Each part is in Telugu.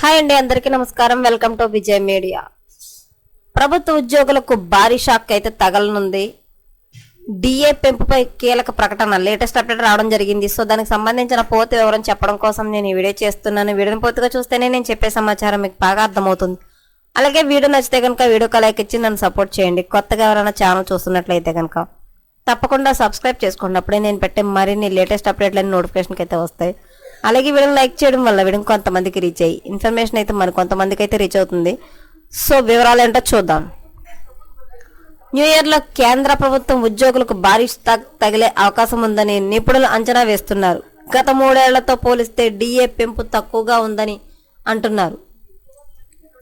హాయ్ అండి అందరికీ నమస్కారం. Welcome to Vijay media. ప్రభుత్వ ఉద్యోగులకు భారీ షాక్ అయితే తగలనుంది. డిఏ పెంపుపై కీలక ప్రకటన లేటెస్ట్ అప్డేట్ రావడం జరిగింది. సో దానికి సంబంధించిన పూర్తి వివరం చెప్పడం కోసం నేను ఈ వీడియో చేస్తున్నాను. వీడియోని పూర్తిగా చూస్తేనే నేను చెప్పే సమాచారం మీకు బాగా అర్థమవుతుంది. అలాగే వీడియో నచ్చితే కనుక వీడియో లైక్ ఇచ్చి నన్ను సపోర్ట్ చేయండి. కొత్తగా ఎవరైనా ఛానల్ చూస్తున్నట్లయితే కనుక తప్పకుండా సబ్స్క్రైబ్ చేసుకోండి. అప్పుడే నేను పెట్టే మరిన్ని లేటెస్ట్ అప్డేట్లన్నీ నోటిఫికేషన్కి అయితే వస్తాయి. అలాగే వీడియోని లైక్ చేయడం వల్ల వీడియో కొంతమందికి రీచ్ అయ్యి ఇన్ఫర్మేషన్ అయితే మరి కొంతమందికి అయితే రీచ్ అవుతుంది. సో వివరాలు ఏంటో చూద్దాం. న్యూ ఇయర్లో కేంద్ర ప్రభుత్వం ఉద్యోగులకు భారీ స్టాక్ తగిలే అవకాశం ఉందని నిపుణులు అంచనా వేస్తున్నారు. గత మూడేళ్ళతో పోలిస్తే డిఏ పెంపు తక్కువగా ఉందని అంటున్నారు.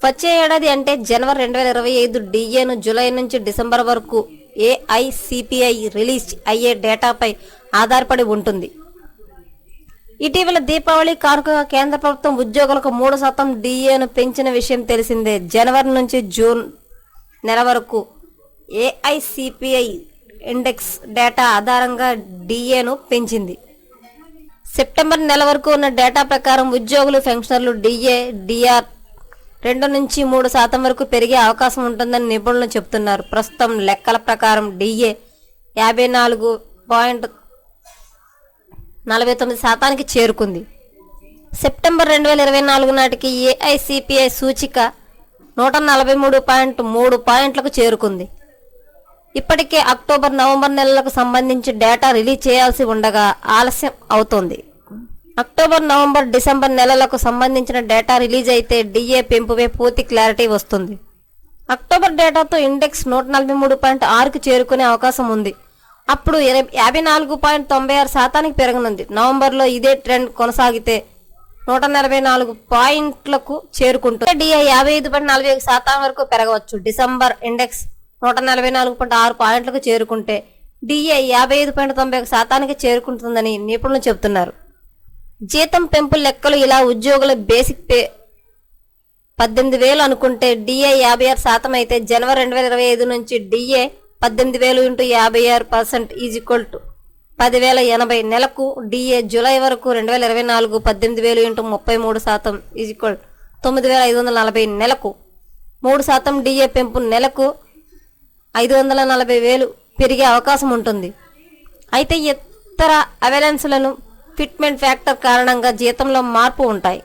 వచ్చే ఏడాది అంటే జనవరి రెండు వేల ఇరవై ఐదు డిఏను జూలై నుంచి డిసెంబర్ వరకు ఏఐసిపిఐ రిలీజ్ అయ్యే డేటాపై ఆధారపడి ఉంటుంది. ఇటీవల దీపావళి కానుకగా కేంద్ర ప్రభుత్వం ఉద్యోగులకు మూడు శాతం డిఏను పెంచిన విషయం తెలిసిందే. జనవరి నుంచి జూన్ నెల వరకు ఏఐసిపిఐ ఇండెక్స్ డేటా ఆధారంగా డిఏను పెంచింది. సెప్టెంబర్ నెల వరకు ఉన్న డేటా ప్రకారం ఉద్యోగులు పెన్షనర్లు డిఏ డిఆర్ రెండు నుంచి మూడు శాతం వరకు పెరిగే అవకాశం ఉంటుందని నిపుణులు చెబుతున్నారు. ప్రస్తుతం లెక్కల ప్రకారం డిఏ యాభై నాలుగు పాయింట్ నలభై తొమ్మిది శాతానికి చేరుకుంది. సెప్టెంబర్ రెండు వేల ఇరవై నాలుగు నాటికి ఏఐసిపిఐ సూచిక నూట నలభై మూడు పాయింట్ మూడు పాయింట్లకు చేరుకుంది. ఇప్పటికే అక్టోబర్ నవంబర్ నెలలకు సంబంధించి డేటా రిలీజ్ చేయాల్సి ఉండగా ఆలస్యం అవుతోంది. అక్టోబర్ నవంబర్ డిసెంబర్ నెలలకు సంబంధించిన డేటా రిలీజ్ అయితే డిఏ పెంపుపై పూర్తి క్లారిటీ వస్తుంది. అక్టోబర్ డేటాతో ఇండెక్స్ నూట నలభై మూడు పాయింట్ ఆరుకు చేరుకునే అవకాశం ఉంది. అప్పుడు ఇరవై- యాభై నాలుగు పాయింట్ తొంభై ఆరు శాతానికి పెరగనుంది. నవంబర్లో ఇదే ట్రెండ్ కొనసాగితే నూట నలభై నాలుగు పాయింట్లకు చేరుకుంటుంది. డిఐ యాభై ఐదు పాయింట్ నలభై ఐదు శాతం వరకు పెరగవచ్చు. డిసెంబర్ ఇండెక్స్ నూట నలభై నాలుగు పాయింట్ ఆరు పాయింట్లకు చేరుకుంటే డిఐ యాభై ఐదు పాయింట్ తొంభై ఒక శాతానికి చేరుకుంటుందని నిపుణులు చెబుతున్నారు. జీతం పెంపు లెక్కలు ఇలా ఉద్యోగుల బేసిక్ పే పద్దెనిమిది వేలు అనుకుంటే డిఏ యాభై ఆరు శాతం అయితే జనవరి రెండు వేల ఇరవై ఐదు నుంచి డిఏ పద్దెనిమిది వేలు ఇంటూ యాభై ఆరు పర్సెంట్ ఈజ్ ఈక్వల్ టు పదివేల ఎనభై నెలకు డిఏ జూలై వరకు రెండు వేల ఇరవై నాలుగు పద్దెనిమిది వేలు ఇంటూ ముప్పై మూడు శాతం ఈజ్ ఈక్వల్ తొమ్మిది వేల ఐదు వందల నలభై నెలకు మూడు శాతం డిఏ పెంపు నెలకు ఐదు వందల నలభై వేలు పెరిగే అవకాశం ఉంటుంది. అయితే ఇతర అవెలెన్స్లను ఫిట్మెంట్ ఫ్యాక్టర్ కారణంగా జీతంలో మార్పు ఉంటాయి.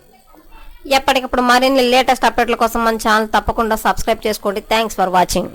ఎప్పటికప్పుడు మరిన్ని లేటెస్ట్ అప్డేట్ల కోసం మన ఛానల్ తప్పకుండా సబ్స్క్రైబ్ చేసుకోండి. Thanks for watching.